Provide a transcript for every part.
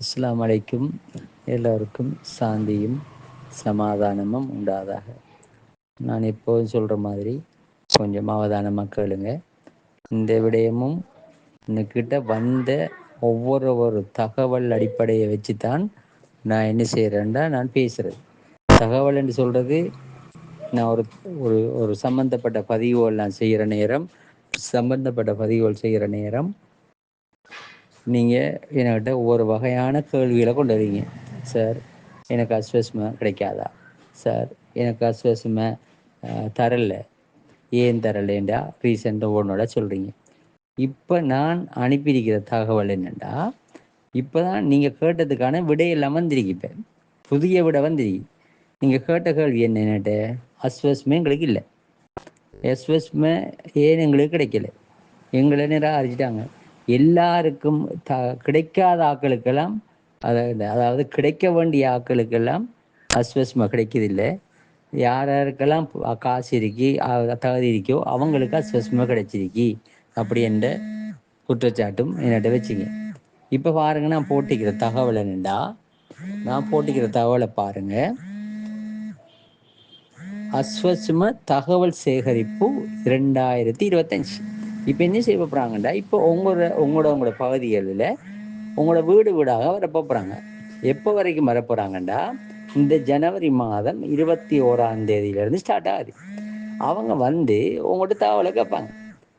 அஸ்லாம் அலைக்கும். எல்லோருக்கும் சாந்தியும் சமாதானமும் உண்டாதாக. நான் எப்போதும் சொல்கிற மாதிரி கொஞ்சம் அவதானமாக கேளுங்க. இந்த விடயமும் என்கிட்ட வந்த ஒவ்வொரு ஒரு தகவல் அடிப்படையை வச்சு தான் நான் என்ன செய்கிறேன்டா நான் பேசுகிறது தகவல் என்று சொல்கிறது நான் ஒரு ஒரு ஒரு சம்பந்தப்பட்ட பதிவுகள் நான் செய்கிற நேரம் சம்பந்தப்பட்ட பதிவுகள் செய்கிற நேரம் நீங்கள் என்கிட்ட ஒவ்வொரு வகையான கேள்விகளை கொண்டு வரீங்க. சார் எனக்கு அஸ்வஸ்மை கிடைக்காதா? சார் எனக்கு அஸ்வஸ்மை தரல. ஏன் தரலேண்டா? ரீசெண்டாக ஒவ்வொன்றோட சொல்கிறீங்க இப்போ நான் அனுப்பியிருக்கிற தகவல் என்னென்னா இப்போ தான் நீங்கள் கேட்டதுக்கான விடையெல்லாம் வந்திருக்கிப்பேன் இப்போ. புதிய விடை வந்திருக்கு. நீங்கள் கேட்ட கேள்வி என்னென்னட்டு அஸ்வஸ்மே எங்களுக்கு இல்லை. எஸ்வஸ்மே ஏன் எங்களுக்கு கிடைக்கல? எங்களை நிராகரிச்சிட்டாங்க எல்லாருக்கும் த கிடைக்காத ஆக்களுக்கெல்லாம் அதாவது அதாவது கிடைக்க வேண்டிய ஆக்களுக்கெல்லாம் அஸ்வஸ்மா கிடைக்கதில்லை. யார் யாருக்கெல்லாம் காசு இருக்கி தகுதி இருக்கோ அவங்களுக்கு அஸ்வஸ்மா கிடைச்சிருக்கி. அப்படி என்ற குற்றச்சாட்டும் என்னட்ட வச்சுங்க. இப்போ பாருங்க நான் போட்டிக்கிற தகவல் என்னண்டா? நான் போட்டிக்கிற தகவலை பாருங்க. அஸ்வஸ்ம தகவல் சேகரிப்பு இரண்டாயிரத்தி இருபத்தஞ்சு. இப்போ என்ன செய்ய போகிறாங்கண்டா இப்போ உங்களோட உங்களோட உங்களோட பகுதிகளில் உங்களோட வீடு வீடாக வர போகிறாங்க எப்போ வரைக்கும் வர போகிறாங்கண்டா இந்த ஜனவரி மாதம் இருபத்தி ஓராம் தேதியிலேருந்து ஸ்டார்ட் ஆகுது. அவங்க வந்து உங்கள்கிட்ட தகவலை கேட்பாங்க.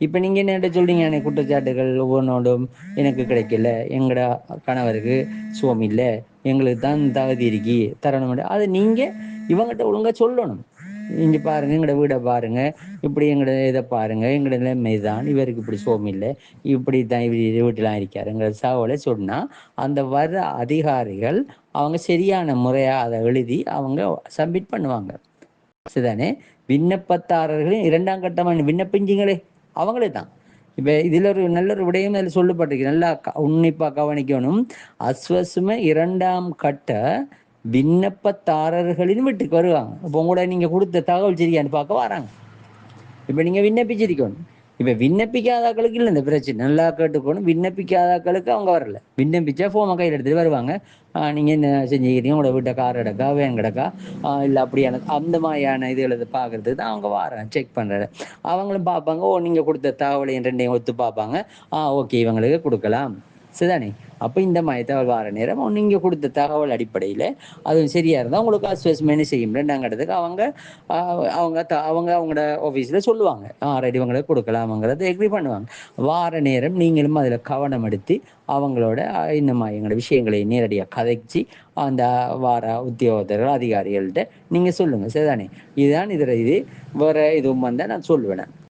இப்போ நீங்கள் என்ன சொல்கிறீங்க எனக்கு குற்றச்சாட்டுகள் ஒவ்வொன்றோடும் எனக்கு கிடைக்கல. எங்களோட கணவருக்கு சுவம் இல்லை. எங்களுக்கு தான் தகுதி இருக்கி. தரணும் அதை நீங்கள் இவங்ககிட்ட ஒழுங்காக சொல்லணும். இங்கே பாருங்க எங்களோட வீடை பாருங்க. இப்படி எங்களோட இதை பாருங்க. எங்களோட நிலைமை தான். இவருக்கு இப்படி சோம் இல்லை. இப்படி தான் இப்படி வீட்டிலாம் இருக்கார். எங்களோட சொன்னால் அந்த வர்ற அதிகாரிகள் அவங்க சரியான முறையாக அதை எழுதி அவங்க சப்மிட் பண்ணுவாங்க. சரிதானே? விண்ணப்பத்தாரர்களும் இரண்டாம் கட்டமான விண்ணப்பிஞ்சிங்களே அவங்களே தான். இப்போ இதில் ஒரு நல்ல ஒரு விடயம் அதில் சொல்லப்பட்டிருக்கு. நல்லா உன்னிப்பாக கவனிக்கணும். அஸ்வசும இரண்டாம் கட்ட விண்ணப்பத்தாரர்களின் வீட்டுக்கு வருவாங்க. இப்போ உங்களோட நீங்கள் கொடுத்த தகவல் சரியான்னு பார்க்க வராங்க. இப்போ நீங்கள் விண்ணப்பிச்சிருக்கணும். இப்போ விண்ணப்பிக்காதாக்களுக்கு இல்லை இந்த பிரச்சனை. நல்லா கேட்டுக்கணும். விண்ணப்பிக்காதாக்களுக்கு அவங்க வரல. விண்ணப்பிச்சா ஃபோமை கையில் எடுத்துகிட்டு வருவாங்க. நீங்கள் என்ன செஞ்சுக்கிறீங்க? உங்களோட வீட்டை கார் எடுக்கா வேன் கிடக்கா இல்லை அப்படியான அந்த மாதிரியான இதுகளை பார்க்குறதுக்கு தான் அவங்க வராங்க. செக் பண்ணுறது அவங்களும் பார்ப்பாங்க. ஓ நீங்கள் கொடுத்த தகவலையும் ரெண்டையும் ஒத்து பார்ப்பாங்க. ஆ ஓகே இவங்களுக்கு கொடுக்கலாம். சரிதானே அப்போ இந்த மாதிரி தகவல் வர நேரம் நீங்கள் கொடுத்த தகவல் அடிப்படையில் அதுவும் சரியாக இருந்தால் உங்களுக்கு அஸ்வஸ்மென்னு செய்யும் ரெண்டாங்கிறதுக்கு அவங்க அவங்க த அவங்க அவங்களோட ஆஃபீஸில் சொல்லுவாங்க. ஆ ரைட் இவங்களுக்கு எக்ரி பண்ணுவாங்க. வார நேரம் நீங்களும் அதில் கவனம் எடுத்து அவங்களோட இந்த மாதிரி எங்களோட விஷயங்களை நேரடியாக கதைச்சி அந்த வார உத்தியோகத்தர்கள் அதிகாரிகள்கிட்ட நீங்கள் சொல்லுங்கள் சரிதானே? இதுதான் இதில் இது வேறு எதுவும் வந்தால் நான் சொல்லுவேன்